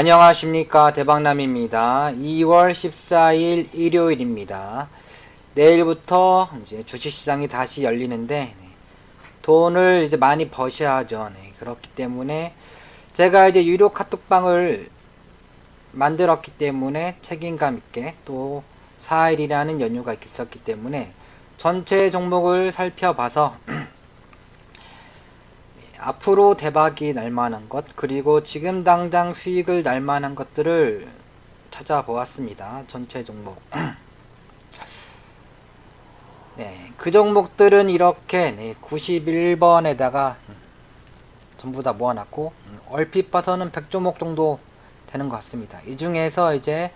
안녕하십니까 대박남입니다. 2월 14일 일요일입니다. 내일부터 이제 주식시장이 다시 열리는데 네, 돈을 이제 많이 버셔야죠. 네, 그렇기 때문에 제가 이제 유료 카톡방을 만들었기 때문에 책임감 있게 또 4일이라는 연휴가 있었기 때문에 전체 종목을 살펴봐서 앞으로 대박이 날 만한 것 그리고 지금 당장 수익을 날 만한 것들을 찾아보았습니다. 전체 종목. 네, 그 종목들은 이렇게 네, 91번에다가 전부 다 모아놨고 음, 얼핏 봐서는 100종목 정도 되는 것 같습니다. 이 중에서 이제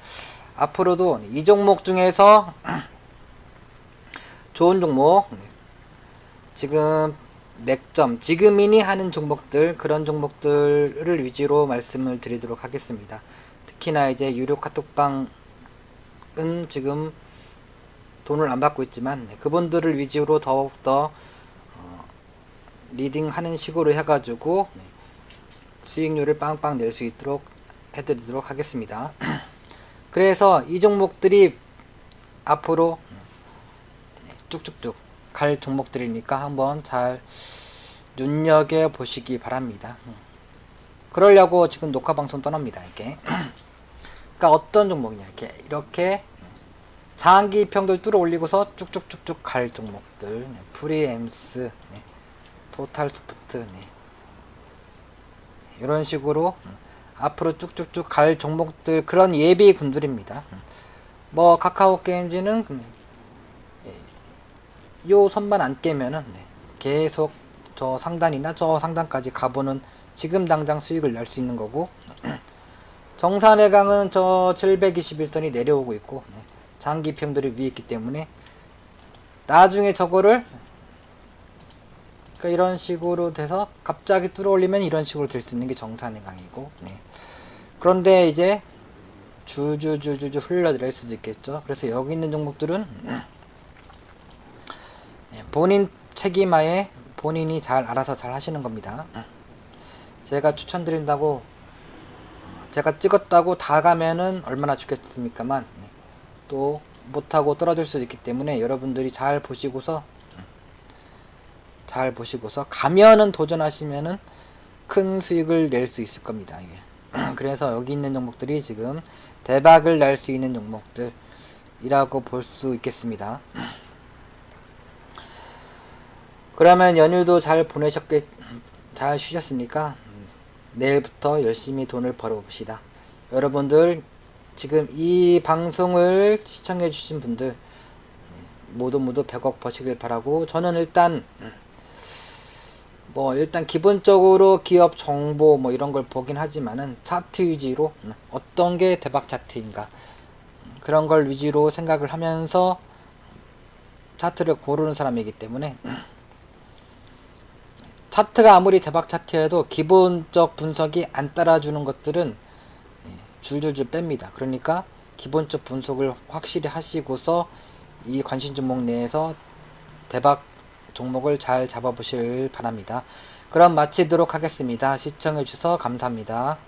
앞으로도 이 종목 중에서 좋은 종목 네, 지금 맥점 지금이니 하는 종목들 그런 종목들을 위주로 말씀을 드리도록 하겠습니다. 특히나 이제 유료 카톡방은 지금 돈을 안 받고 있지만 네, 그분들을 위주로 더욱더 어, 리딩하는 식으로 해가지고 네, 수익률을 빵빵 낼 수 있도록 해드리도록 하겠습니다. 그래서 이 종목들이 앞으로 네, 쭉쭉쭉 갈 종목들이니까 한번 잘 눈여겨 보시기 바랍니다. 음. 그러려고 지금 녹화 방송 떠납니다. 이게. 그러니까 어떤 종목이냐 이렇게 이렇게 장기 평들 뚫어 올리고서 쭉쭉쭉쭉 갈 종목들 네, 프리엠스 네, 토탈 소프트 네. 이런 식으로 음, 앞으로 쭉쭉쭉 갈 종목들 그런 예비 군들입니다. 음. 뭐 카카오 게임즈는 음, 요 선만 안 깨면은 네, 계속 저 상단이나 저 상단까지 가보는 지금 당장 수익을 낼 수 있는 거고 정산해강은 저 721선이 내려오고 있고 네, 장기평들이 위에 있기 때문에 나중에 저거를 그러니까 이런 식으로 돼서 갑자기 뚫어올리면 이런 식으로 될 수 있는 게 정산해강이고 네. 그런데 이제 주주주주주 흘러내릴 수도 있겠죠 그래서 여기 있는 종목들은 네, 본인 책임하에 본인이 잘 알아서 잘 하시는 겁니다. 제가 추천드린다고 어, 제가 찍었다고 다 가면은 얼마나 좋겠습니까만 네, 또 못하고 떨어질 수도 있기 때문에 여러분들이 잘 보시고서 잘 보시고서 가면은 도전하시면은 큰 수익을 낼 수 있을 겁니다. 이게. 그래서 여기 있는 종목들이 지금 대박을 날 수 있는 종목들이라고 볼 수 있겠습니다. 그러면 연휴도 잘 보내셨겠, 잘 쉬셨으니까 내일부터 열심히 돈을 벌어봅시다. 여러분들 지금 이 방송을 시청해주신 분들 모두 모두 100억 버시길 바라고 저는 일단 뭐 일단 기본적으로 기업 정보 뭐 이런 걸 보긴 하지만은 차트 위주로 어떤 게 대박 차트인가 그런 걸 위주로 생각을 하면서 차트를 고르는 사람이기 때문에 차트가 아무리 대박 차트여도 기본적 분석이 안 따라주는 것들은 예, 줄줄줄 뺍니다. 그러니까 기본적 분석을 확실히 하시고서 이 관심 종목 내에서 대박 종목을 잘 잡아보실 바랍니다. 그럼 마치도록 하겠습니다. 시청해주셔서 감사합니다.